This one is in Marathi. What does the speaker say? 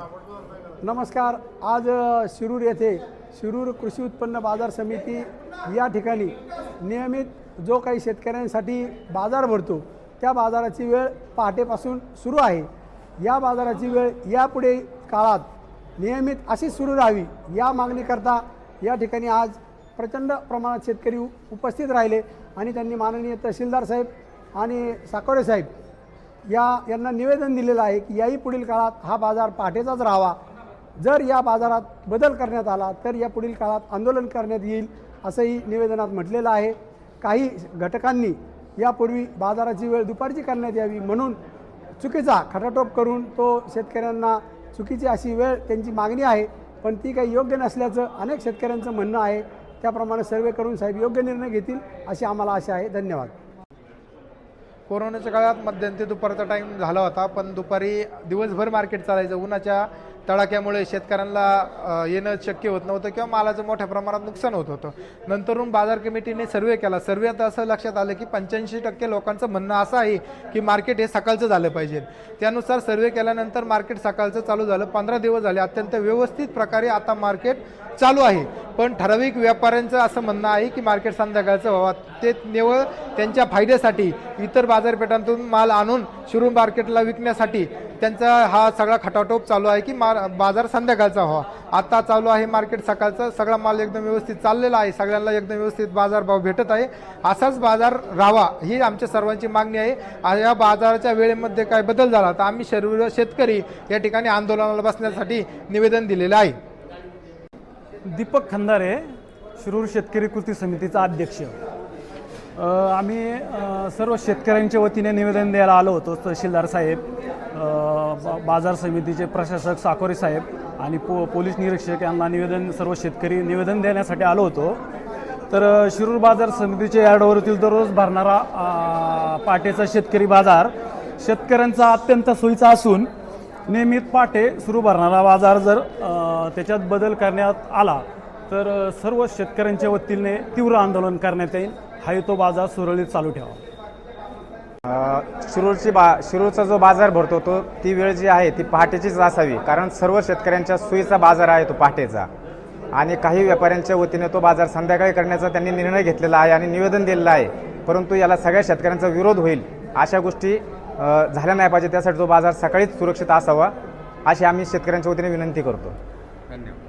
नमस्कार. आज शिरूर येथे शिरूर कृषी उत्पन्न बाजार समिती या ठिकाणी नियमित जो काही शेतकऱ्यांसाठी बाजार भरतो त्या बाजाराची वेळ पहाटेपासून सुरू आहे. या बाजाराची वेळ यापुढे काळात नियमित अशीच सुरू राहावी या मागणीकरता या ठिकाणी आज प्रचंड प्रमाणात शेतकरी उपस्थित राहिले आणि त्यांनी माननीय तहसीलदार साहेब आणि साकोरे साहेब या यांना निवेदन दिलेलं आहे की याही पुढील काळात हा बाजार पहाटेचाच राहावा. जर या बाजारात बदल करण्यात आला तर या पुढील काळात आंदोलन करण्यात येईल असंही निवेदनात म्हटलेलं आहे. काही घटकांनी यापूर्वी बाजाराची वेळ दुपारची करण्यात यावी म्हणून चुकीचा खटाटोप करून तो शेतकऱ्यांना चुकीची अशी वेळ त्यांची मागणी आहे पण ती काही योग्य नसल्याचं अनेक शेतकऱ्यांचं म्हणणं आहे. त्याप्रमाणे सर्वे करून साहेब योग्य निर्णय घेतील अशी आम्हाला आशा आहे. धन्यवाद. कोरोनाच्या काळात मध्यंती दुपारचा टाईम झाला होता पण दुपारी दिवसभर मार्केट चालायचं. उन्हाच्या तडाख्यामुळे शेतकऱ्यांना येणं शक्य होत नव्हतं किंवा मालाचं मोठ्या प्रमाणात नुकसान होत होतं. नंतरून बाजार कमिटीने सर्वे केला. सर्वेत असं लक्षात आलं की पंच्याऐंशी टक्के लोकांचं म्हणणं असं आहे की मार्केट हे सकाळचं झालं पाहिजे. त्यानुसार सर्वे केल्यानंतर मार्केट सकाळचं चालू झालं. पंधरा दिवस झाले. अत्यंत व्यवस्थित प्रकारे आता मार्केट चालू आहे. पण ठराविक व्यापाऱ्यांचं असं म्हणणं आहे की मार्केट संध्याकाळचं व्हावा. ते निवळ त्यांच्या फायद्यासाठी इतर बाजारपेठांतून माल आणून शिरूर मार्केटला विकण्यासाठी त्यांचा हा सगळा खटाटोप चालू आहे की मार बाजार संध्याकाळचा व्हावा. आता चालू आहे मार्केट सकाळचं. सगळा माल एकदम व्यवस्थित चाललेला आहे. सगळ्यांना एकदम व्यवस्थित बाजारभाव भेटत आहे. असाच बाजार राहावा ही आमच्या सर्वांची मागणी आहे. या बाजाराच्या वेळेमध्ये काय बदल झाला तर आम्ही सर्व शेतकरी या ठिकाणी आंदोलनाला बसण्यासाठी निवेदन दिलेलं आहे. दीपक खंदारे शिरूर शेतकरी कृती समितीचा अध्यक्ष. आम्ही सर्व शेतकऱ्यांच्या वतीने निवेदन द्यायला आलो होतो तहसीलदार साहेब. बाजार समितीचे प्रशासक साकोरे साहेब आणि पो पोलीस निरीक्षक यांना निवेदन सर्व शेतकरी निवेदन देण्यासाठी आलो होतो. तर शिरूर बाजार समितीच्या यार्डवरतील दररोज भरणारा पाटेचा शेतकरी बाजार शेतकऱ्यांचा अत्यंत सोयीचा असून नियमित पाटे सुरू भरणारा बाजार जर त्याच्यात बदल करण्यात आला तर सर्व शेतकऱ्यांच्या वतीने तीव्र आंदोलन करण्यात येईल. हा तो बाजार सुरळीत चालू ठेवा. शिरूरची बा शिरूरचा जो बाजार भरतो तो ती वेळ जी आहे ती पहाटेचीच असावी. कारण सर्व शेतकऱ्यांच्या सोयीचा बाजार आहे तो पहाटेचा. आणि काही व्यापाऱ्यांच्या वतीने तो बाजार संध्याकाळी करण्याचा त्यांनी निर्णय घेतलेला आहे आणि निवेदन दिलेलं आहे. परंतु याला सगळ्या शेतकऱ्यांचा विरोध होईल अशा गोष्टी झाल्या नाही पाहिजे. त्यासाठी तो बाजार सकाळीच सुरक्षित असावा अशी आम्ही शेतकऱ्यांच्या वतीने विनंती करतो. धन्यवाद.